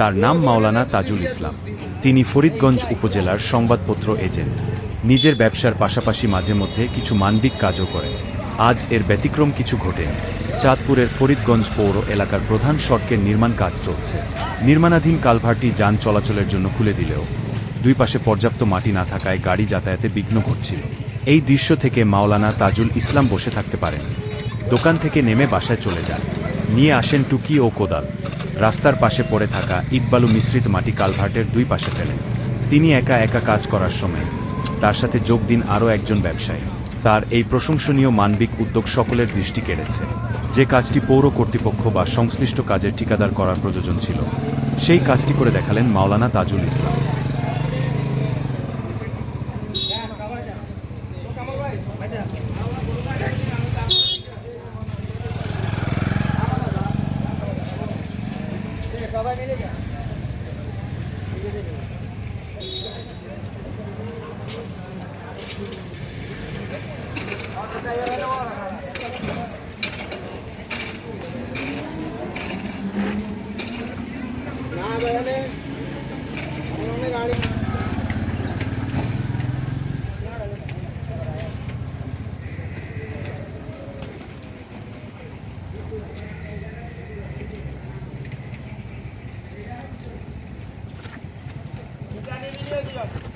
তার নাম মাওলানা তাজুল ইসলাম। তিনি ফরিদগঞ্জ উপজেলার সংবাদপত্র এজেন্ট। নিজের ব্যবসার পাশাপাশি মাঝে মধ্যে কিছু মানবিক কাজও করেন। আজ এর ব্যতিক্রম কিছু ঘটেনি চাঁদপুরের ফরিদগঞ্জ পৌর এলাকার প্রধান সড়কের নির্মাণ কাজ চলছে। নির্মাণাধীন কালভারটি যান চলাচলের জন্য খুলে দিলেও দুই পাশে পর্যাপ্ত মাটি না থাকায় গাড়ি যাতায়াতে বিঘ্ন ঘটছিল। এই দৃশ্য থেকে মাওলানা তাজুল ইসলাম বসে থাকতে পারেন। দোকান থেকে নেমে বাসায় চলে যান। নিয়ে আসেন টুকি ও কোদাল। রাস্তার পাশে পড়ে থাকা ইকবালু মিশ্রিত মাটি কালভার্টের দুই পাশে ফেলেন তিনি একা একা কাজ করার সময় তার সাথে যোগ দিন আরও একজন ব্যবসায়ী। তার এই প্রশংসনীয় মানবিক উদ্যোগ সকলের দৃষ্টি কেড়েছে। যে কাজটি পৌর কর্তৃপক্ষ বা সংশ্লিষ্ট কাজের ঠিকাদার করার প্রয়োজন ছিল, সেই কাজটি করে দেখালেন মাওলানা তাজুল ইসলাম। সবাই মিলে যা না বেড়ালে দিয়ে দিলাম